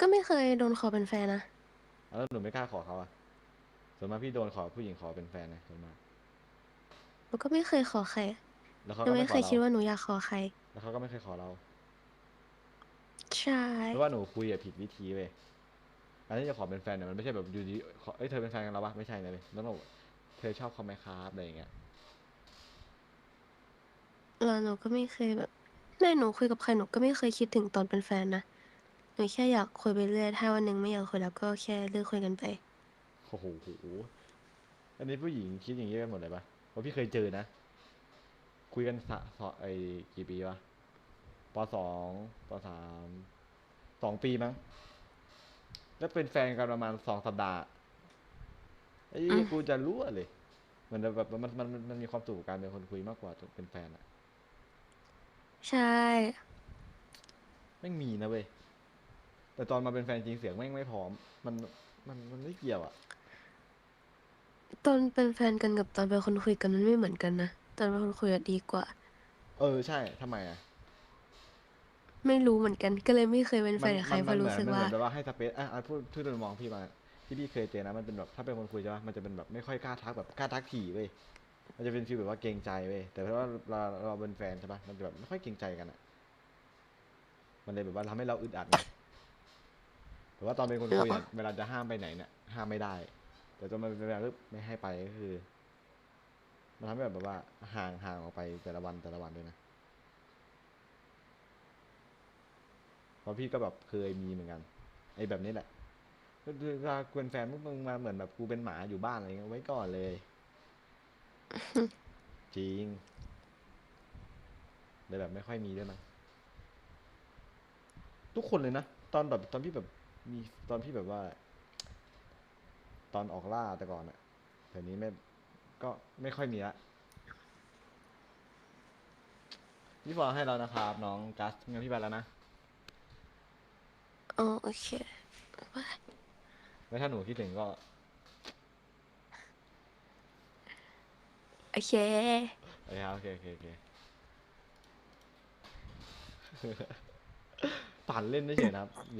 ก็ไม่เคยโดนขอเป็นแฟนนะแล้วหนูไม่กล้าขอเขาอะส่วนมากพี่โดนขอผู้หญิงขอเป็นแฟนนะส่วนมากหนูก็ไม่เคยขอใครแล้วหเขานูก็ไม่ไม่ขเคอยคิดเราว่าหนูอยากขอใคร แล้วเขาก็ไม่เคยขอเราใช่ เพราะว่าหนูคุยอะผิดวิธีเว้ยการที่จะขอเป็นแฟนเนี่ยมันไม่ใช่แบบอยู่ดีขอเอ้ยเธอเป็นแฟนกันแล้วปะไม่ใช่นะเลยแล้วบอกเธอชอบเขาไหมครับอะไรอย่างเงี้ย แล้วหนูก็ไม่เคยแบบแม่หนูคุยกับใครหนูก็ไม่เคยคิดถึงตอนเป็นแฟนนะ หนูแค่อยากคุยไปเรื่อย ถ้าวันหนึ่งไม่อยากคุยแล้วก็แค่เลิกคุยกันไป โอ้โห อันนี้ผู้หญิงคิดอย่างนี้กันหมดเลยปะเพราะพี่เคยเจอนะ คุยกันสะสอไอกี่ปีวะปสองปสามสองปีมั้ง แล้วเป็นแฟนกันประมาณสองสัปดาห์ ไอ้อืม กูจะรู้เลยเหมือนแบบมันมันมันมันมีความสุขกับการเป็นคนคุยมากกว่าเป็นแฟนอะใช่ ไม่งมีนะเว้ย แต่ตอนมาเป็นแฟนจริงเสียงแม่งไม่พร้อม มันมันมันไม่เกี่ยวอะตอนเป็นแฟนกันกับตอนเป็นคนคุยกันมันไม่เหมือนกันนะ ตอนเป็นคนคุยอะดีกว่า เออใช่ทำไมอะไม่รู้เหมือนกัน ก็เลยไม่เคยเป็นแฟมันนกับใครมันเพราะรู้สึกมันเหว่า มือนแบบว่าให้สเปซอะอะพูดพูดโดยมองพี่มาที่พี่เคยเจอนะมันเป็นแบบถ้าเป็นคนคุยใช่ปะมันจะเป็นแบบไม่ค่อยกล้าทักแบบกล้าทักถี่เว้ยมันจะเป็นฟีลแบบว่าเกรงใจเว้ยแต่เพราะว่าเราเราเป็นแฟนใช่ปะมันจะแบบไม่ค่อยเกรงใจกันอะมันเลยแบบว่าทำให้เราอึดอัดไงแต่ ว่าตอนเป็นคนคุยอะเวลาจะห้ามไปไหนเนี่ยห้ามไม่ได้ แต่ตอนมันเป็นเวลาปุ๊บไม่ให้ไปก็คือ มันทำให้แบบว่าห่างห่างออกไปแต่ละวันแต่ละวันด้วยนะเพราะพี่ก็แบบเคยมีเหมือนกันไอ้แบบนี้แหละก็คือเวลากูเป็นแฟนมึงมาเหมือนแบบกูเป็นหมาอยู่บ้านอะไรเงี้ยไว้ก่อนเลย จริงเลยแบบไม่ค่อยมีด้วยมั้งทุกคนเลยนะ ตอนแบบตอนพี่แบบ มีตอนพี่แบบว่า ตอนออกล่าแต่ก่อนอะแต่นี้ไม่ก็ไม่ค่อยมีละพี่ฟอให้เรานะครับ น้องกัสงั้นพี่ไปแล้วนะอ๋อโอเคแล้วถ้าหนูคิดถึงก็ โอเคโอเคครับโอเคโอเคโอเค ปั่นเล่นไม่เฉยๆนะครับ